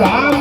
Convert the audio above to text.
Ram